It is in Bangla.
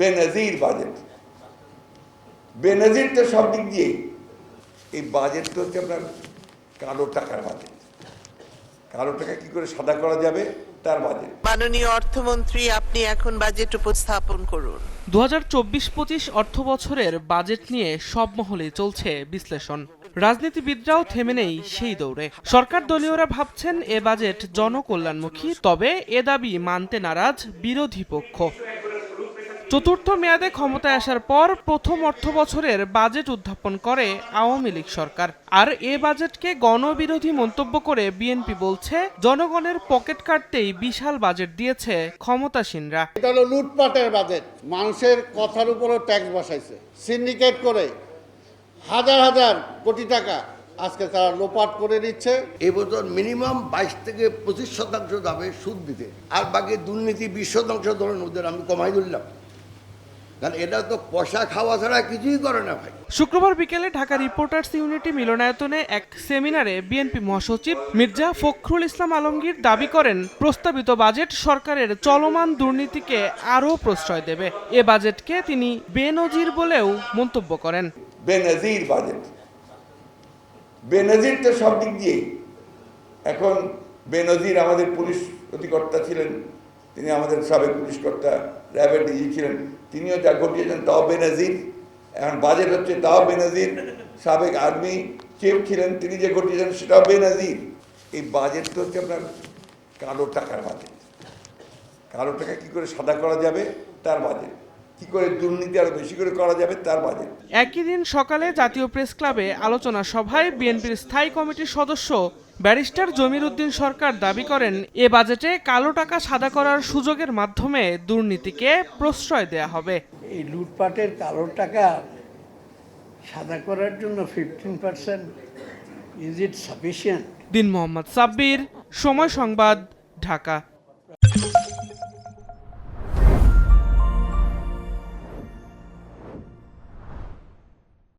বেনজির বাজেট। বেনজির তো সব দিক দিয়ে এই বাজেট তো হচ্ছে আপনার কালো টাকার বাজেট। কালো টাকা কি করে সাদা করা যাবে? তার বাজেট। মাননীয় অর্থমন্ত্রী আপনি এখন বাজেট উপস্থাপন করুন। দু হাজার চব্বিশ পঁচিশ অর্থ বছরের বাজেট নিয়ে সব মহলে চলছে বিশ্লেষণ। রাজনীতিবিদরাও থেমে নেই সেই দৌড়ে। সরকার দলীয়রা ভাবছেন এ বাজেট জনকল্যাণমুখী তবে এ দাবি মানতে নারাজ বিরোধী পক্ষ। চতুর্থ মেয়াদে ক্ষমতায় আসার পর প্রথম অর্থ বছরের বাজেট উত্থাপন করে আওয়ামী লীগ সরকার। আর এ বাজেটকে গণবিরোধী মন্তব্য করে বিএনপি বলছে জনগণের পকেট কাটতেই বিশাল বাজেট দিয়েছে ক্ষমতাসীনরা। এটা হলো লুটপাটের বাজেট। মানুষের কথার উপরও ট্যাক্স বসাইছে। সিন্ডিকেট করে হাজার হাজার কোটি টাকা আজকে তারা লোপাট করে নিচ্ছে। এবছর মিনিমাম বাইশ থেকে পঁচিশ শতাংশ যাবে সুদ দিতে। আর বাকি দুর্নীতি বিশ শতাংশ ধরেন ওদের আমি কমাই দিলাম কারণ এটা তো খাওয়া ছাড়া কিছুই করে না ভাই। শুক্রবার বিকেলে ঢাকা রিপোর্টার্স ইউনিটি মিলনায়তনে এক সেমিনারে বিএনপি মহাসচিব মির্জা ফখরুল ইসলাম আলমগীর দাবি করেন প্রস্তাবিত বাজেট সরকারের চলমান দুর্নীতিকে আরও প্রশ্রয় দেবে। এ বাজেটকে তিনি বেনজির বলেও মন্তব্য করেন। বেনজির বাজেট। বেনজির তো সব দিক দিয়ে এখন বেনজির আমাদের পুলিশ অধিকর্তা ছিলেন। তিনি আমাদের সাবেক পুলিশ কর্তা র্যাবের ডিজি ছিলেন। তিনিও যা ঘটিয়েছেন তাও বেনজির। এখন বাজেট হচ্ছে তাও বেনজির। সাবেক আর্মি চিফ ছিলেন, তিনি যে ঘটিয়েছেন সেটাও বেনজির। এই বাজেট তো হচ্ছে আপনার কালো টাকার বাজেট। কালো টাকা কি করে সাদা করা যাবে? তার বাজেট। কি করে দুর্নীতি আরও বেশি করে করা যাবে? তার বাজেট। একই দিন সকালে জাতীয় প্রেস ক্লাবে আলোচনা সভায় বিএনপির স্থায়ী কমিটির সদস্য ব্যারিস্টার জমির উদ্দিন সরকার দাবি করেন এ বাজেটে কালো টাকা সাদা করার সুযোগের মাধ্যমে দুর্নীতিকে প্রশ্রয় দেয়া হবে। এই লুটপাটের কালো টাকা সাদা করার জন্য fifteen percent is it sufficient দিন মোহাম্মদ সাব্বির সময় সংবাদ ঢাকা।